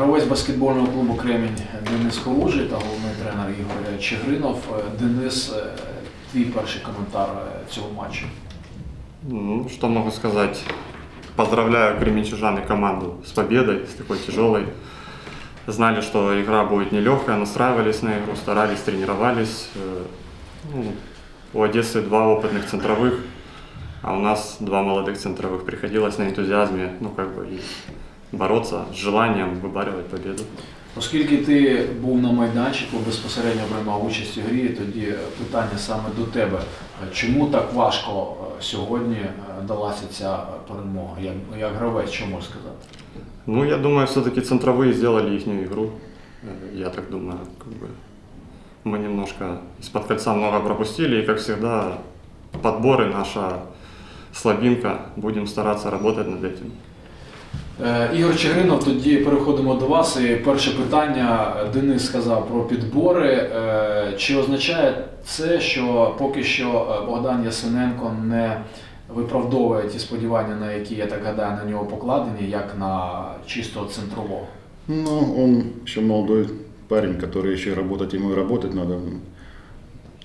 Гравець баскетбольного клубу Кремінь Денис Хоружий та головний тренер Ігор Чигринов. Е, Денис, е, твій перший коментар е, цього матчу. Ну, что могу сказать? Поздравляю кременчужан и команду с победой, с такой тяжелой. Знали, что игра будет нелегкая, настраивались на игру, старались, тренировались. Э, ну, у Одессы два опытных центровых, а у нас два молодых центровых. Приходилось на энтузиазме, ну, как бы, и бороться с желанием выбаривать победу. Оскільки ти був на майданчику, безпосередньо приймав участь у грі, тоді е, питання саме до тебе. Е, Чому так важко е, сьогодні е, далася ця перемога? Як, як гравець, що можеш сказати? Ну, я думаю, все-таки центровые сделали их игру. Э, Я так думаю, как бы мы немножко из-под кольца много пропустили, и, как всегда, подборы наша слабинка. Будем стараться работать над этим. Е, Ігор Чигринов, тоді переходимо до вас. І перше питання. Денис сказав про підбори. Е, Чи означає це, що поки що е, Богдан Ясиненко не виправдовує ті сподівання, на які я так гадаю, на нього покладені, як на чистого центрового? Ну, он еще молодой парень, который еще работать ему и работать надо.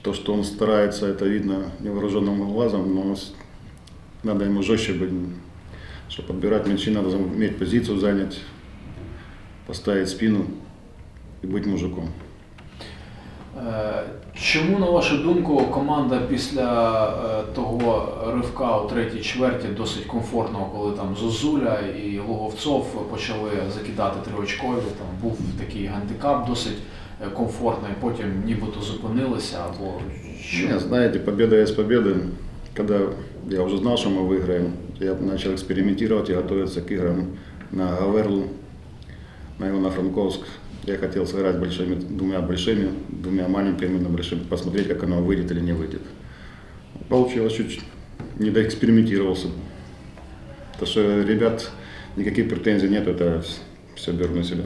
То, что он старается, это видно невооруженным глазом, но с- надо ему жестче быть. Чтобы подбирать мячи, надо иметь позицию занять, поставить спину и быть мужиком. Е, Чому, на вашу думку, команда після е, того ривка у третій чверті досить комфортного, коли там Зозуля і Луговцов почали закидати триочкові, там був такий гандикап досить е, комфортний, потім нібито зупинилися або що? Не, знаете, победа есть победа. Когда я уже знал, что мы выиграем, я начал экспериментировать и готовиться к играм на Гаверлу, на Ивано-Франковск. Я хотел сыграть большими, двумя большими, двумя маленькими, на большими, посмотреть, как оно выйдет или не выйдет. Получилось чуть не доэкспериментировался. То, что ребят никаких претензий нет, это все беру на себя.